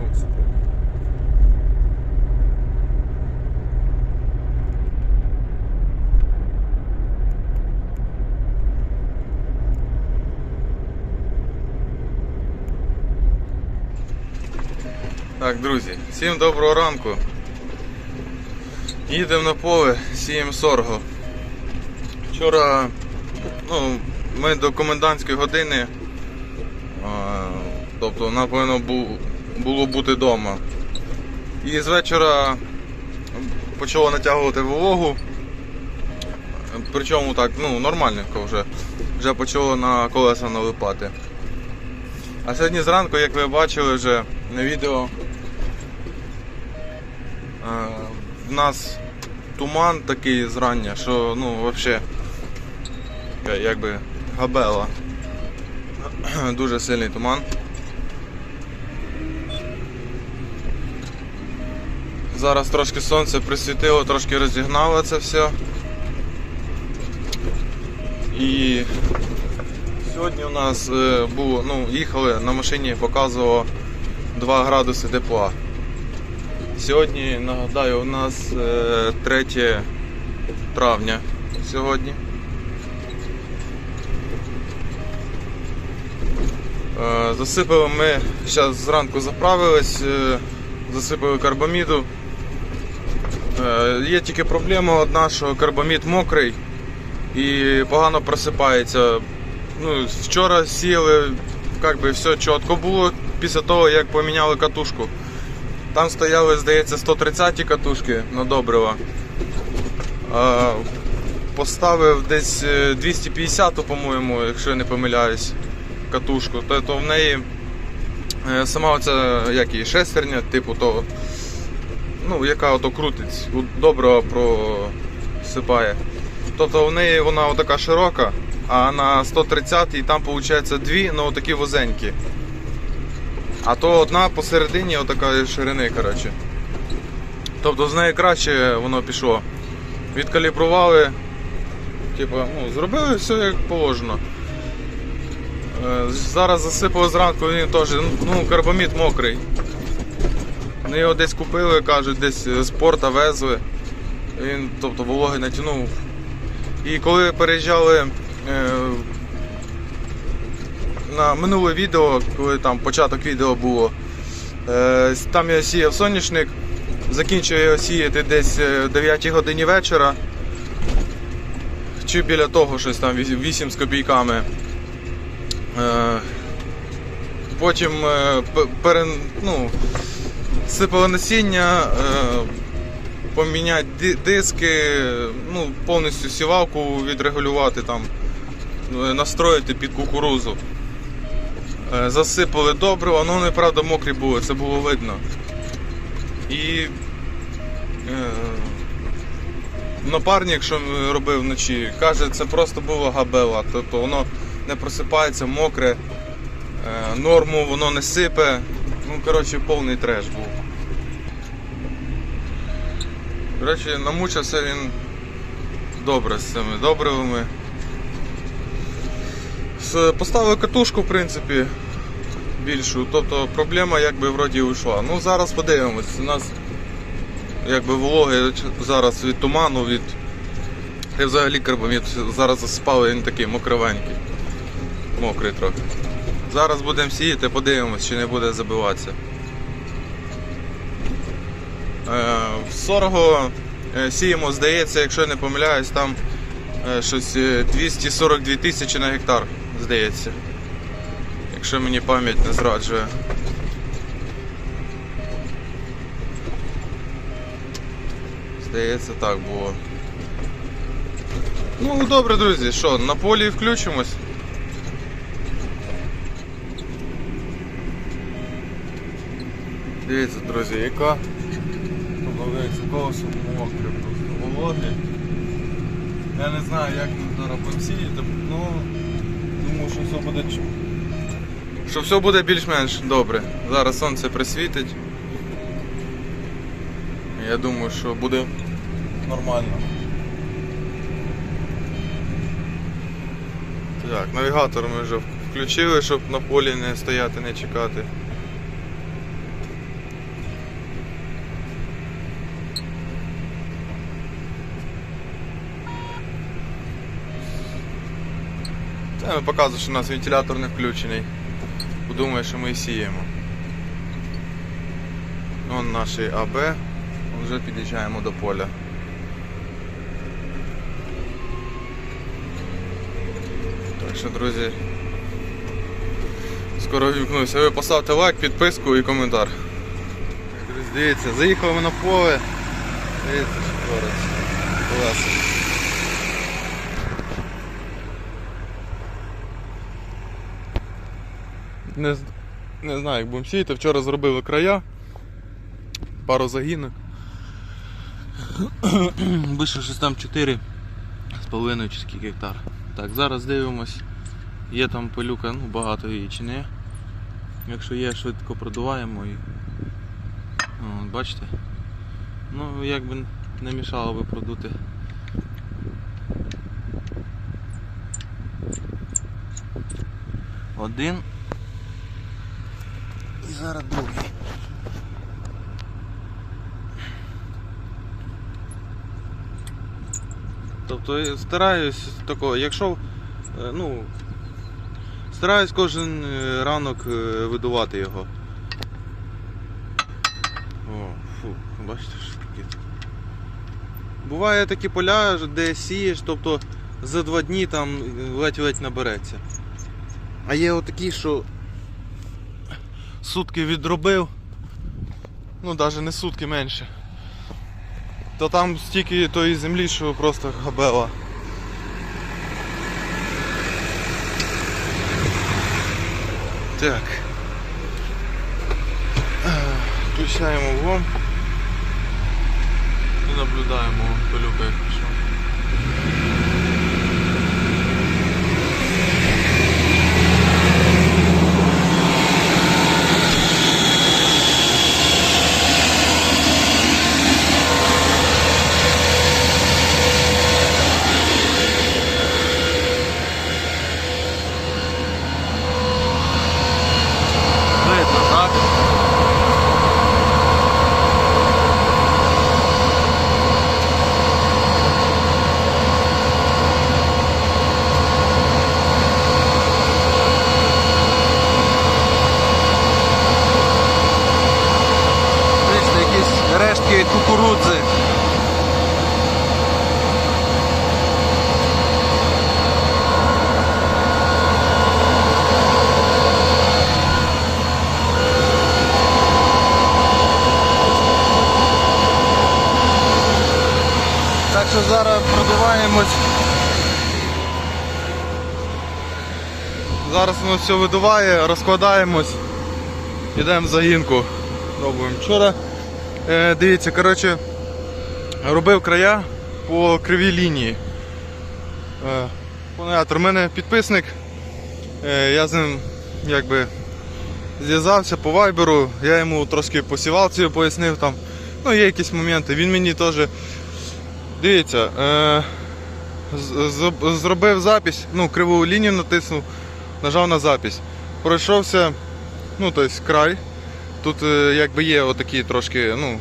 сонце. Так, друзі, всім доброго ранку. Їдемо на поле, сіємо сорго. Вчора ну, ми до комендантської години, тобто нам повинно бу- було бути вдома. І з вечора почало натягувати вологу. Причому так, ну, нормальненько вже. Вже почало на колеса налипати. А сьогодні зранку, як ви бачили вже на відео, е, в нас туман такий зрання, що ну взагалі якби габела. Дуже сильний туман. Зараз трошки сонце присвітило, трошки розігнало це все. І сьогодні у нас е, було, ну, їхали на машині, показувало 2 градуси тепла. Сьогодні, нагадаю, у нас е, 3 травня сьогодні. Е, Засипали ми, зараз зранку заправились, е, засипали карбаміду. Е, Є тільки проблема одна, що карбамід мокрий і погано просипається. Ну, вчора сіяли, як би все чітко було після того, як поміняли катушку. Там стояли, здається, 130 катушки на добрива. Поставив десь е, 250, по-моєму, якщо я не помиляюсь, катушку. То, то в неї е, сама оця як її, шестерня, типу того, ну, яка ото крутить, добрива просипає. Тобто в неї вона отака широка, а на 130 там виходить дві, ну отакі вузенькі. А то одна посередині отакої ширини, коротше. Тобто з неї краще воно пішло. Відкалібрували, типу, ну, зробили все як положено. Е, Зараз засипали зранку, він теж, ну, карбамід мокрий. Вони його десь купили, кажуть, десь з порта везли. Він, тобто, вологи натягнув. І коли переїжджали е, на минуле відео, коли там початок відео було, е, там я сіяв соняшник, закінчив його сіяти десь е, о 9 годині вечора. Чи біля того щось там 8 з копійками. Е, Потім е, ну, сипали насіння, е, поміняти диски, ну, повністю сівалку відрегулювати, там, е, настроїти під кукурузу. Е, Засипали добриво, ну неправда мокрі були, це було видно. І напарник, що робив вночі, каже, це просто було габела. Тобто воно не просипається, мокре, норму воно не сипе. Ну, коротше, повний треш був. Речі, намучився він добре з цими добривами. Поставив катушку, в принципі, більшу, тобто проблема якби вроді ушла. Ну зараз подивимось. У нас якби вологи зараз від туману, від. Й взагалі карбамід зараз засипали, він такий мокровенький. Мокрий трохи. Зараз будемо сіяти, подивимось, чи не буде забиватися. Е, В Сорго е, сіємо, здається, якщо не помиляюсь, там е, щось е, 242 тисячі на гектар, здається. Якщо мені пам'ять не зраджує. Здається, так було. Ну, добре, друзі, що, на полі включимось. Дивіться, друзі, яка Добавляється колесо мокре, просто вологе. Я не знаю, як ми зараз будемо сіяти, ну думаю, що все буде що все буде більш-менш добре. Зараз сонце присвітить. Я думаю, що буде нормально. Так, навігатор ми вже включили, щоб на полі не стояти, не чекати. Не що у нас вентилятор не включений. Подумає, що ми сіємо. Вон наш АБ. Вже під'їжджаємо до поля. Так що, друзі, скоро вімкнуся. Ви поставте лайк, підписку і коментар. Дивіться, заїхали ми на поле. Дивіться, що твориться. Не, не знаю, як будемо сіяти. Вчора зробили края. Пару загінок. Вийшло щось там 4 з половиною чи скільки гектар. Так, зараз дивимось. Є там пилюка, ну багато її чи не. Якщо є, швидко продуваємо і. О, бачите? Ну, якби не мішало би продути. Один. Зараз другий. Тобто стараюсь такого, якщо е, ну, стараюсь кожен е, ранок е, видувати його. О, фу, бачите, що таке. Буває такі поля, де сієш, тобто за два дні там ледь-ледь набереться. А є отакі, що сутки відробив. Ну навіть не сутки менше. То там стільки тої землі, що просто габела. Так. Включаємо влом. І наблюдаємо пилюка як пішов. Видно, так? Бачите, якісь рештки від кукурудзи. Так що зараз продуваємось. Зараз воно все видуває, розкладаємось, йдемо в загінку. Пробуємо. Вчора, е, дивіться, коротше, робив края по кривій лінії. Е, Понятно, у мене підписник, е, я з ним якби зв'язався по вайберу, я йому трошки по сівалці пояснив там. Ну, є якісь моменти. Він мені теж Дивіться, е, зробив запись, ну, криву лінію натиснув, нажав на запись. Пройшовся, ну, тобто край. Тут е, якби є отакі трошки, ну.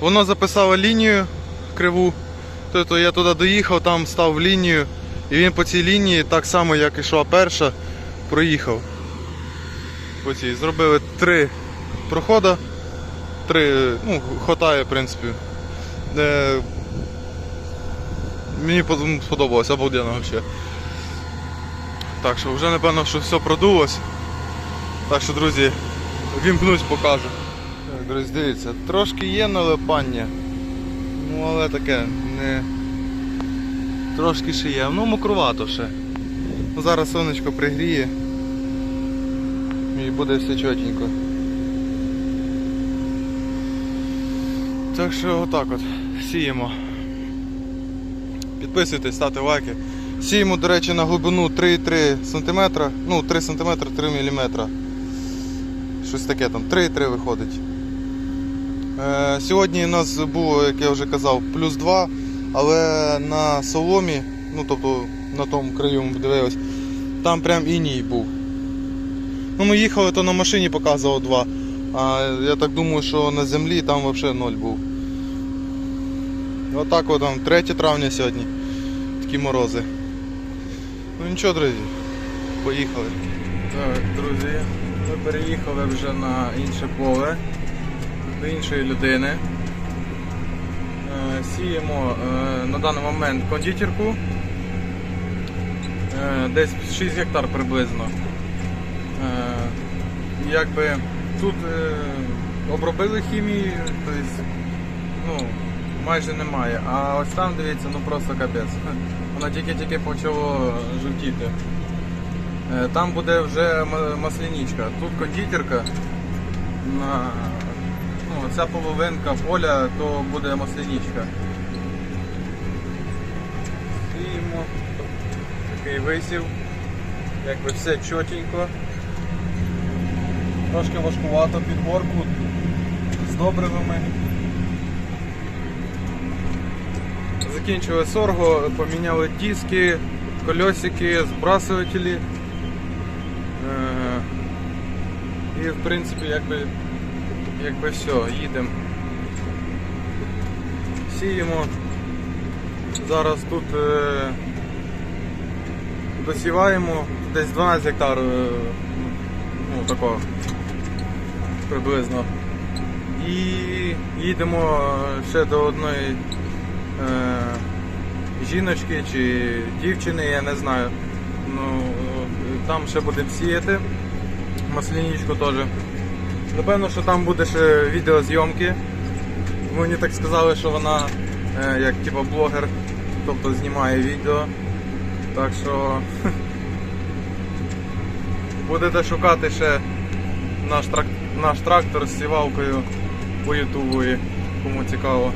Воно записало лінію криву. Тобто я туди доїхав, там став в лінію. І він по цій лінії, так само як йшла перша, проїхав. По цій. Зробили три проходи. Три, ну, хватає, в принципі. Мені под- сподобалось, обалденно вообще. Так що вже напевно, що все продулось. Так що, друзі, вімкнусь, покажу. Так, друзі, дивіться, трошки є налипання. Ну але таке, не. Трошки ще є, ну мокрувато ще. Ну, Зараз сонечко пригріє. І буде все чотенько. Так що отак от сіємо. Підписуйтесь, ставте лайки. Сіємо, до речі, на глибину 3,3 см, ну 3 см 3 мм. Щось таке там, 3,3 виходить. Е, сьогодні у нас було, як я вже казав, плюс 2, але на соломі, ну тобто на тому краю ми дивились, там прям іній був. Ну ми їхали, то на машині показувало 2. А я так думаю, що на землі там взагалі 0 був. Отак от там 3 травня сьогодні. Такі морози. Ну нічого, друзі, поїхали. Так, друзі, ми переїхали вже на інше поле до іншої людини. Е, Сіємо е, на даний момент кондитерку. Е, Десь 6 гектар приблизно. Якби тут обробили хімію, тобто, ну, майже немає. А ось там дивіться, ну просто капець. Воно тільки-тільки почало жовтіти. Е, Там буде вже масляничка. Тут кондитерка. На, ну, ця половинка поля, то буде масляничка. Сіємо. Такий висів. Якби все чотенько. Трошки важкувато під горку з добривами. Закінчили сорго, поміняли диски, колесики, збрасувателі. Е, І в принципі якби, якби все, їдемо. Сіємо. Зараз тут е, досіваємо десь 12 гектар, е, ну такого приблизно. І їдемо ще до одної жіночки чи дівчини, я не знаю. Ну, там ще будемо сіяти. Масляничку теж. Напевно, що там буде ще відеозйомки. Мені так сказали, що вона е, як типу блогер, тобто знімає відео. Так що будете шукати ще наш трактор з сівалкою по ютубу, кому цікаво.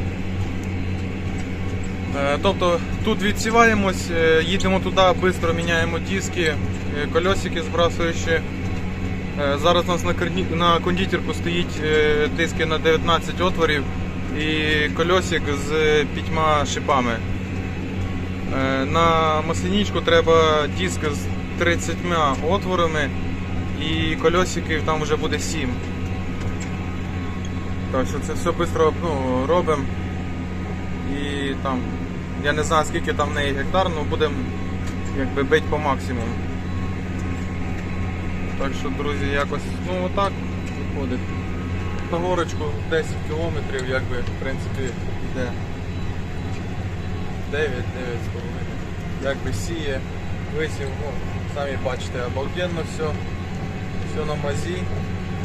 Е, Тобто тут відсіваємось, е, їдемо туди, швидко міняємо диски, е, колесики збрасуючі. Е, Зараз у нас на, кондитерку стоїть диски на 19 отворів і колесик з п'ятьма шипами. На масляничку треба диск з 30 отворами і колесиків там вже буде 7. Так що це все швидко ну, робимо. І там, я не знаю скільки там в неї гектар, але будемо якби бити по максимуму. Так що, друзі, якось, ну отак виходить. На горочку 10 кілометрів, якби, в принципі, йде 9, 9 з половиною. Якби сіє, висів, ну, самі бачите, обалденно все. Все на мазі,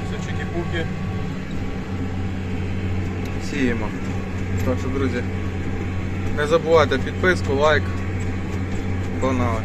все чики-пуки. Сіємо. Так що, друзі, не забувайте підписку, лайк. Погнали.